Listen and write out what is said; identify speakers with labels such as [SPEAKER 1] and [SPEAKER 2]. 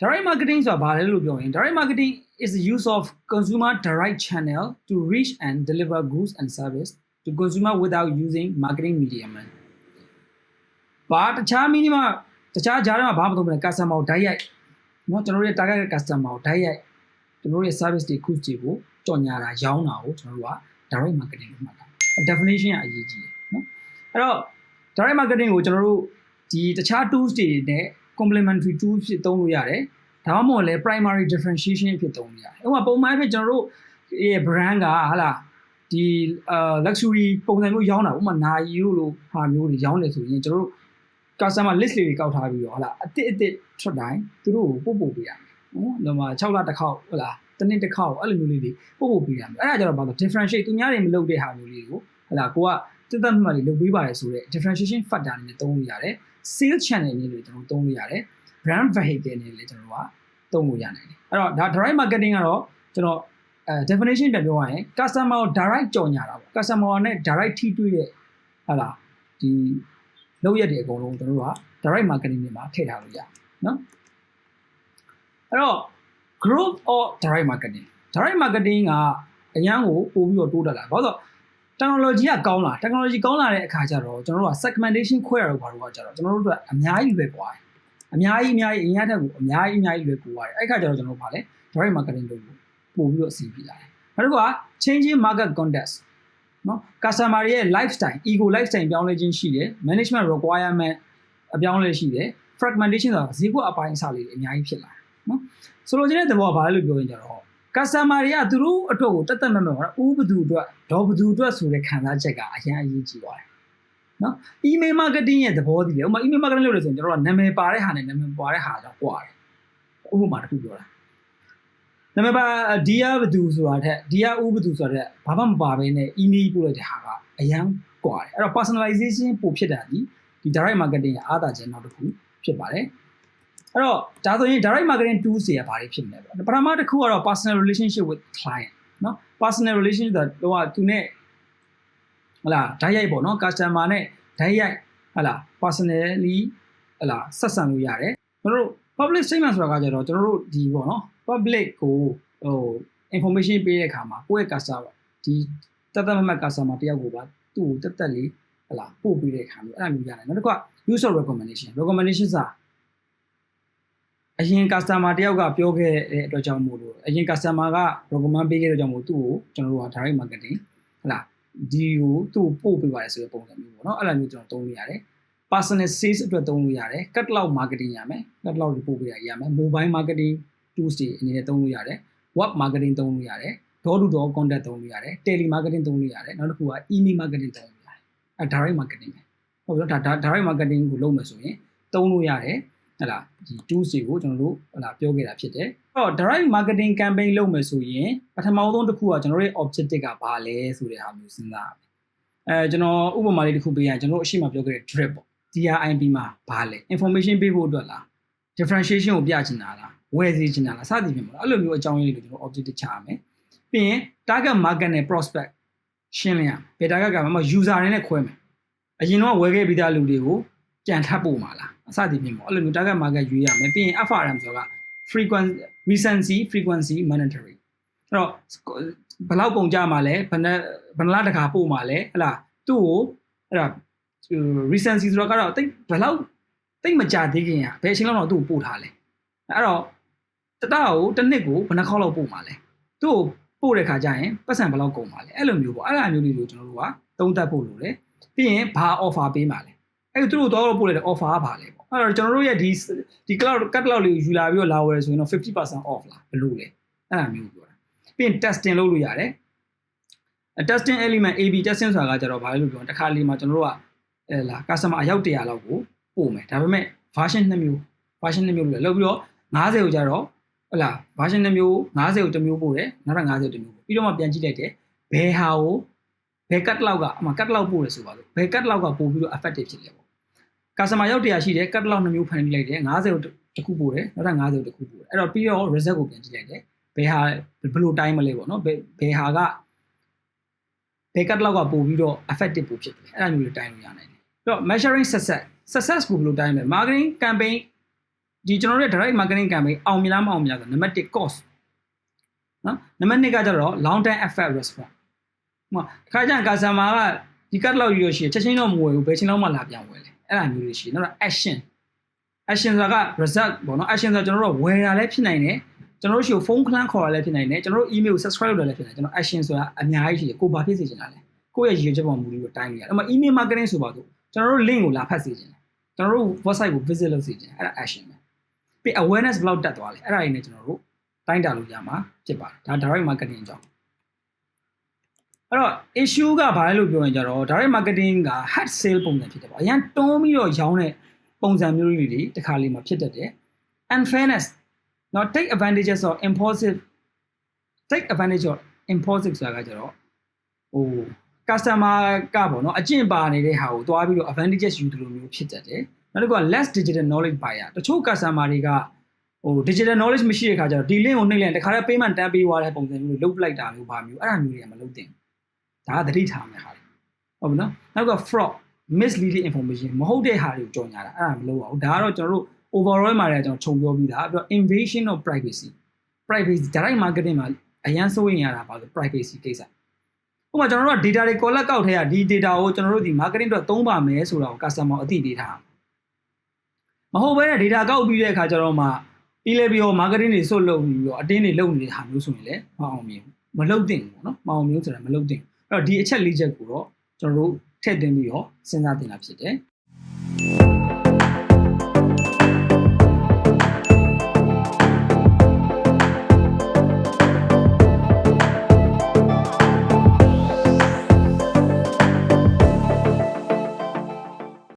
[SPEAKER 1] direct marketing ဆိုတာဘာလဲလို့ပြောရင် direct marketing is the use of consumer direct channel to reach and deliver goods and service to consumer without using marketing middleman ဘာတခြား minimum တခြားကြားထဲမှာဘာမှမသုံးဘူး customer ကို direct เนาะကျွန်တော်တို့ရဲ့ target customer ကို direct ကျွန်တော်တို့ရဲ့ service တွေ goods တွေကိုကြော်ညာတာရောင်းတာကိုကျွန်တော်တို့က direct marketing လို့မှတ်တာ definition ကအရေးကြီးတယ်เนาะအဲ့တော့ direct marketing ကိုကျွန်တော်တို့ဒီတခြား tools တွေနဲ့ complementary tool ဖြစ်သုံးလို့ရတယ် ဒါမှမဟုတ်လည်း primary differentiation ဖြစ်သုံးလို့ရတယ်ဥပမာပုံမှန်အဖြစ်ကျွန်တော်တို့ရဲ့ brand ကဟာလာဒီအာ luxury ပုံစံမျိုးရောင်းတာဥပမာနာယီတို့လိုဟာမျိုးတွေရောင်းတယ်ဆိုရင်ကျွန်တော်တို့ customer list လေးတွေကောက်ထားပြီးတော့ဟာလာအတစ်အတစ်ထွက်တိုင်းသူတို့ကိုပို့ပို့ပေးရမယ်နော်ဒီမှာ6လတစ်ခေါက်ဟုတ်လားတစ်နှစ်တစ်ခေါက်အဲ့လိုမျိုးလေးတွေပို့ပို့ပေးရမယ်အဲ့ဒါကြတော့ဘာလို့ differentiate သူများတွေမလုပ်တဲ့ဟာမျိုးလေးကိုဟလာကိုကတက်တက်မှတ်လေးလုပ်ပေးပါတယ်ဆိုတော့ differentiation factor နဲ့သုံးလို့ရတယ် sales channel နဲ့လည်းကျွန်တော်သုံးလို့ရတယ် brand vehicle နဲ့လည်းကျွန်တော်တို့ကသုံးလို့ရနိုင်တယ်အဲ့တော့ဒါ direct marketing ကတော့ကျွန်တော်အဲ definition ပြန်ပြောရရင် customer ကို direct ကြော်ညာတာပေါ့ customer နဲ့ direct ထိတွေ့တဲ့ဟာလားဒီလောက်ရတဲ့အကုန်လုံးကျွန်တော်တို့က direct marketing တွေမှာထည့်ထားလို့ရနော်အဲ့တော့ growth or direct marketing direct marketing ကအရန်ကိုပို့ပြီးတော့တိုးတက်လာဘာလို့ဆိုတော့ technology ကကောင်းလာ technology ကောင်းလာတဲ့အခါကျတော့ကျွန်တော်တို့က segmentation ခွဲရတော့ဘာလို့ကကြတော့ကျွန်တော်တို့ကအများကြီးလွယ်ပွားတယ် အများကြီးအများကြီးအရင်ထက်ကိုအများကြီးအများကြီးလွယ်ကူပါတယ်အဲ့ခါကျတော့ကျွန်တော်တို့ဗာလဲ direct marketing လုပ်လို့ပို့ပြီးတော့အဆင်ပြေလာတယ်နောက်တစ်ခုက changing market context နော် customer ရဲ့ lifestyle ego lifestyle ပြောင်းလဲခြင်းရှိတယ် management requirement အပြောင်းလဲရှိတယ် fragmentation ဆိုတာဈေးကွက်အပိုင်းအစလေးတွေအများကြီးဖြစ်လာတယ်နော်ဆိုလိုချင်တဲ့သဘောကဘာလဲလို့ပြောရင်ကြတော့ customer တွေကသူတို့အတွက်ကိုတက်တက်မဲ့မဲ့ပါဥဘသူအတွက်ဒေါ်ဘသူအတွက်ဆိုတဲ့ခံစားချက်ကအရင်အရေးကြီးပါတယ် နော် email marketing ရဲ့သဘောတည်းလေဥပမာ email marketing လုပ်လို့ဆိုရင်ကျွန်တော်တို့ကနာမည်ပါတဲ့ဟာနဲ့နာမည်ပါတဲ့ဟာတော့ကွာတယ်ဥပမာတစ်ခုပြောတာနာမည်ပါဒီရဘသူဆိုတာထက်ဒီရဥဘသူဆိုတာထက်ဘာမှမပါဘဲနဲ့ email ပို့လိုက်တဲ့ဟာကအရန်ကွာတယ်အဲ့တော့ personalization ပိုဖြစ်တာဒီဒီ direct marketing ရဲ့အားသာချက်နောက်တစ်ခုဖြစ်ပါတယ်အဲ့တော့ဒါဆိုရင် direct marketing tools တွေကဘာတွေဖြစ်မလဲပေါ့ပထမတစ်ခုကတော့ personal relationship with client နော် personal relationship ဆိုတာဟိုကသူနဲ့ ဟလာဓာတ်ရိုက်ပေါ့နော် customer နဲ့ဓာတ်ရိုက်ဟလာ personally ဟလာဆက်ဆံလို့ရတယ်ကျွန်တော်တို့ public statement ဆိုတာကကြတော့ကျွန်တော်တို့ဒီပေါ့နော် public ကိုဟို information ပေးတဲ့အခါမှာကိုယ့်ရဲ့ customer ဒီတက်တက်မမတ် customer တယောက်ကိုပါသူ့ကိုတက်တက်လေးဟလာပို့ပေးတဲ့အခါမျိုးအဲ့ဒါမျိုးရတယ်နောက်တစ်ခုက user recommendation recommendation စာအရင် customer တယောက်ကပြောခဲ့တဲ့အတွက်ကြောင့်မို့လို့အရင် customer က recommend ပေးခဲ့တဲ့ကြောင့်မို့သူ့ကိုကျွန်တော်တို့က direct marketing ဟလာ ဒီကိုသူ့ကိုပို့ပေးပါတယ်ဆိုတဲ့ပုံစံမျိုးပေါ့နော်အဲ့လိုမျိုးကျွန်တော်သုံးလို့ရတယ် personal sales အတွက်သုံးလို့ရတယ် catalog marketing ရမယ် catalog တွေပို့ပေးရရမယ် mobile marketing tools တွေအနေနဲ့သုံးလို့ရတယ် web marketing သုံးလို့ရတယ် door to door contact သုံးလို့ရတယ် tele marketing သုံးလို့ရတယ်နောက်တစ်ခုက email marketing သုံးလို့ရတယ်အဲ direct marketing ပဲဟုတ်ပြီနော်ဒါ direct marketing ကိုလုပ်မယ်ဆိုရင်သုံးလို့ရတယ် ဟလာဒီ tools တွေကိုကျွန်တော်တို့ဟလာပြောခဲ့တာဖြစ်တယ်အဲ့တော့ direct marketing campaign လုပ်မယ်ဆိုရင်ပထမဆုံးတစ်ခုကကျွန်တော်တို့ရဲ့ objective ကဘာလဲဆိုတဲ့ဟာမျိုးစဉ်းစားရမယ်အဲကျွန်တော်ဥပမာလေးတစ်ခုပေးရင်ကျွန်တော်အရှိမပြောခဲ့တဲ့ drip ပေါ့ DRIP မှာဘာလဲ information ပေးဖို့အတွက်လား differentiation ကိုပြချင်တာလားဝယ်စီချင်တာလားစသည်ဖြင့်ပေါ့အဲ့လိုမျိုးအကြောင်းရင်းတွေကိုကျွန်တော် objective ချရမယ်ပြီးရင် target market နဲ့ prospect ရှင်းလင်းရမယ်ဘယ် target ကမှ user တွေနဲ့ခွဲမယ်အရင်တော့ဝယ်ခဲ့ပြီးသားလူတွေကိုပြန်ထပ်ပို့မှာလား အစသည်ဖြင့်ပေါ့အဲ့လိုမျိုး target market ရွေးရမယ်ပြီးရင် FRM ဆိုတာက frequency recency frequency monetary အဲ့တော့ဘယ်လောက်ပုံကြမှာလဲဘယ်နှဘယ်နှလားတခါပို့မှာလဲဟလာသူ့ကိုအဲ့ဒါ recency ဆိုတော့ကတော့တိတ်ဘယ်လောက်တိတ်မကြသေးခင်ကဘယ်အချိန်လောက်တော့သူ့ကိုပို့ထားလဲအဲ့တော့တတကိုတစ်နှစ်ကိုဘယ်နှခေါက်လောက်ပို့မှာလဲသူ့ကိုပို့တဲ့ခါကျရင်ပတ်စံဘယ်လောက်ကုန်မှာလဲအဲ့လိုမျိုးပေါ့အဲ့လိုမျိုးလေးကိုကျွန်တော်တို့ကသုံးသပ်ဖို့လိုတယ်ပြီးရင်ဘာ offer ပေးမှာလဲအဲ့သူတို့တော့ပို့လိုက်တဲ့ offer ကဘာလဲပေါ့ အဲ့တော့ကျွန်တော်တို့ရဲ့ဒီဒီ cloud catalog လေးကိုယူလာပြီးတော့လာဝယ်ဆိုရင်တော့50% off လားဘယ်လိုလဲအဲ့ဒါမျိုးပြောတာပြီးရင် testing လုပ်လို့ရတယ် testing element AB testing ဆိုတာကကြတော့ဘာလဲလို့ပြောတခါလေးမှာကျွန်တော်တို့ကအဲလာ customer အယောက်100လောက်ကိုပို့မယ်ဒါပေမဲ့ version 2မျိုး version 2မျိုးလို့လောက်ပြီးတော့90ကိုကြတော့ဟလာ version 2မျိုး90ကိုတစ်မျိုးပို့တယ်နောက်တော့90ကိုတစ်မျိုးပို့ပြီးတော့မှပြန်ကြည့်လိုက်တယ်ဘယ်ဟာကိုဘယ် catalog ကအမှ catalog ပို့တယ်ဆိုပါလို့ဘယ် catalog ကပို့ပြီးတော့ effective ဖြစ်လဲပေါ့ customer ရောက်100ရှိတယ် catalog 2မျိုးဖန်တီးလိုက်တယ်90ကိုတစ်ခုပို့တယ်နောက်တော့90ကိုတစ်ခုပို့တယ်အဲ့တော့ပြီးတော့ result ကိုပြန်ကြည့်လိုက်တယ်ဘယ်ဟာဘယ်လိုတိုင်းမလဲပေါ့နော်ဘယ်ဘယ်ဟာကဘယ် catalog ကပို့ပြီးတော့ effective ပို့ဖြစ်တယ်အဲ့ဒါမျိုးတွေတိုင်းလို့ရနိုင်တယ်အဲ့တော့ measuring success success ကိုဘယ်လိုတိုင်းလဲ marketing campaign ဒီကျွန်တော်တို့ရဲ့ direct marketing campaign အောင်မြင်လားမအောင်မြင်လားဆိုနံပါတ်1 cost နော်နံပါတ်2ကကျတော့ long term effect response ဟိုခါကျရင် customer ကဒီ card လောက်ယူရရှိချက်ချင်းတော့မဝယ်ဘူးဘယ်ချင်းလောက်မှလာပြန်ဝယ်လေ အဲ့ဒါမျိုးတွေရှိနောက်တော့ action action ဆိုတာက result ပေါ့နော် action ဆိုတာကျွန်တော်တို့ဝယ်ရလဲဖြစ်နိုင်တယ်ကျွန်တော်တို့ရှိကိုဖုန်းခလန်းခေါ်ရလဲဖြစ်နိုင်တယ်ကျွန်တော်တို့ email subscribe လုပ်ရလဲဖြစ်နိုင်တယ်ကျွန်တော် action ဆိုတာအများကြီးရှိတယ်ကိုဘာဖြစ်စေချင်တာလဲကိုယ့်ရဲ့ရည်ရွယ်ချက်ပေါ်မူတည်ပြီးတိုင်းနေရတယ်အဲ့မှာ email marketing ဆိုပါတော့ကျွန်တော်တို့ link ကိုလာဖတ်စေချင်တယ်ကျွန်တော်တို့ website ကို visit လုပ်စေချင်တယ်အဲ့ဒါ action ပဲပြီး awareness ဘယ်လောက်တက်သွားလဲအဲ့ဒါတွေနဲ့ကျွန်တော်တို့တိုင်းတာလို့ရမှာဖြစ်ပါတယ်ဒါ direct marketing အကြောင်း အဲ့တော့ issue ကဘာလဲလို့ပြောရင်ကြတော့ direct marketing က hard sale ပုံစံဖြစ်တယ်ပေါ့အရင်တွန်းပြီးတော့ရောင်းတဲ့ပုံစံမျိုးလေးတွေတခါလေးမှာဖြစ်တတ်တယ် unfairness now take advantages of impulsive take advantage of impulsive ဆိုတာကကြတော့ဟို customer ကပေါ့နော်အကျင့်ပါနေတဲ့ဟာကိုသွားပြီးတော့ advantages ယူတယ်လို့မျိုးဖြစ်တတ်တယ်နောက်တစ်ခုက less digital knowledge buyer တချို့ customer တွေကဟို digital knowledge မရှိတဲ့ခါကျတော့ဒီ link ကိုနှိပ်လိုက်တခါတည်း payment တန်းပေးသွားတဲ့ပုံစံမျိုးတွေလုပ်ပလိုက်တာမျိုးပါမျိုးအဲ့ဒါမျိုးတွေကမလုပ်သင့်ဘူး ဒါကသတိထားမယ်ဟာလေဟုတ်ပြီနော်နောက်က fraud misleading information မဟုတ်တဲ့ဟာတွေကိုကြော်ညာတာအဲ့ဒါမလုပ်ပါဘူးဒါကတော့ကျွန်တော်တို့ overall မှာလည်းကျွန်တော်ခြုံပြောပြီးသားပြီးတော့ invasion of privacy privacy direct marketing မှာအရန်စိုးရင်ရတာပါဆို privacy ကိစ္စဥပမာကျွန်တော်တို့က data တွေ collect ကောက်ထဲကဒီ data ကိုကျွန်တော်တို့ဒီ marketing အတွက်သုံးပါမယ်ဆိုတာကို customer အသိပေးထားမဟုတ်ဘဲနဲ့ data ကောက်ပြီးတဲ့အခါကျတော့မှပြီးလဲပြီးတော့ marketing တွေစွတ်လုပ်ပြီးတော့အတင်းတွေလုပ်နေတဲ့ဟာမျိုးဆိုရင်လည်းမအောင်မြင်ဘူးမလုပ်သင့်ဘူးပေါ့နော်မအောင်မြင်ဆိုတာမလုပ်သင့်ဘူးအဲ့ တော့ဒီအချက်လေးချက်ကိုတော့ကျွန်တော်တို့ထည့်သွင်းပြီးတော့စဉ်းစားတင်တာဖြစ်တယ်